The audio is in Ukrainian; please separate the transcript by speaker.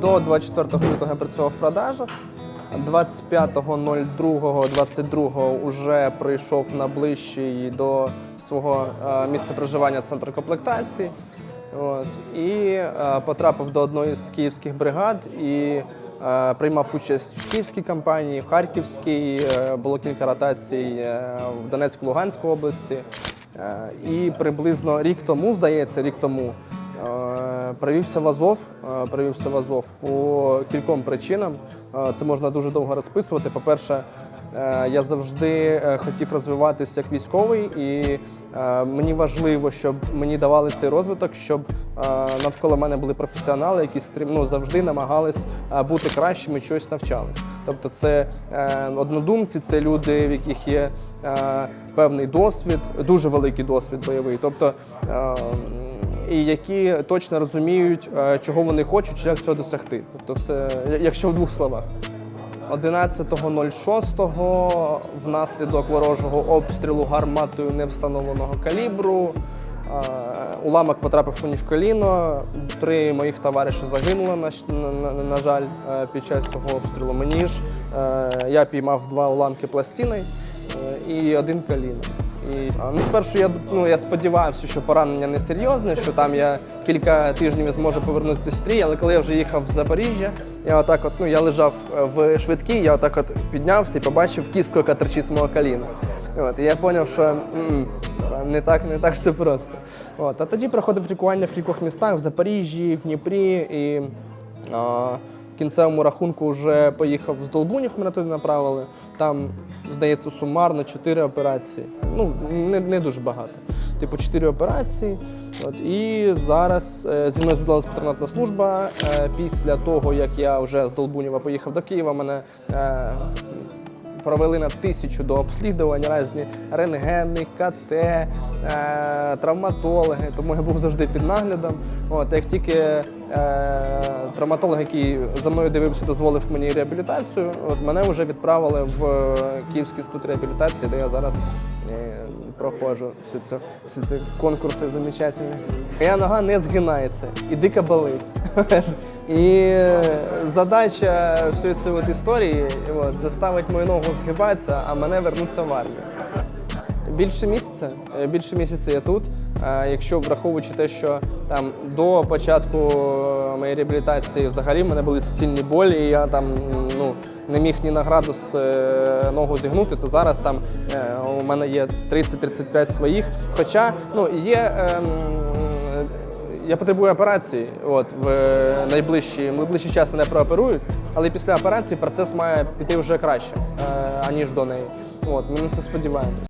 Speaker 1: До 24 лютого я працював в продажах. 25.02.22 вже прийшов на ближчий до свого е, місця проживання центр комплектації. От, і е, потрапив до одної з київських бригад і е, приймав участь в київській кампанії, в Харківській, було кілька ротацій в Донецьку, Луганську області. І приблизно рік тому, здається, рік тому Привівся в Азов, е, привівся в Азов по кільком причинам. Е, Це можна дуже довго розписувати. По-перше, е, я завжди хотів розвиватися як військовий, і мені важливо, щоб мені давали цей розвиток, щоб навколо мене були професіонали, які ну, завжди намагались бути кращими, чогось навчались. Тобто, це однодумці, це люди, в яких є певний досвід, дуже великий досвід бойовий. Тобто і які точно розуміють, е, чого вони хочуть, як цього досягти. Тобто, все, якщо в двох словах. 11.06 внаслідок ворожого обстрілу гарматою невстановленого калібру. е, Уламок потрапив мені в коліно. Три моїх товариші загинули, на, на, на, жаль, е, під час цього обстрілу. Мені ж я піймав два уламки пластини і один коліно. І, ну, спершу я, ну, я сподівався, що поранення не серйозне, що там я кілька тижнів зможу повернутися в стрій, але коли я вже їхав в Запоріжжя, я отак от, ну, я лежав е, в швидкій, я отак от піднявся і побачив кістку, яка торчить з мого коліна. От, і я зрозумів, що не так, не так все просто. От, а тоді проходив лікування в кількох містах в Запоріжжі, в Дніпрі і а, кінцевому рахунку вже поїхав з Долбунів, мене туди направили. Там, здається, сумарно 4 операції. Ну, не, не дуже багато. Типу 4 операції. От, і зараз е, зі мною зв'язалася патронатна служба. Е, після того, як я вже з Долбунєва поїхав до Києва, мене е, провели на тисячу до обслідувань різні рентгени, КТ, е, травматологи, тому я був завжди під наглядом. От, як тільки е, травматолог, який за мною дивився, дозволив мені реабілітацію, от мене вже відправили в е, Київський інститут реабілітації, де я зараз е, проходжу всі ці, всі ці конкурси замечательні. Моя нога не згинається і дико болить. І е, задача всієї цієї історії от, заставити мою ногу згибатися, а мене вернутися в армію. Більше місяця. Більше місяця я тут. Якщо враховуючи те, що там до початку моєї реабілітації взагалі в мене були суцільні болі, і я там ну, не міг ні на градус е, ногу зігнути, то зараз там е, у мене є 30-35 своїх. Хоча ну, є. ем, я потребую операції. От в е, найближчий, найближчий час мене прооперують, але після операції процес має піти вже краще, аніж до неї. От, ми на це сподіваємося.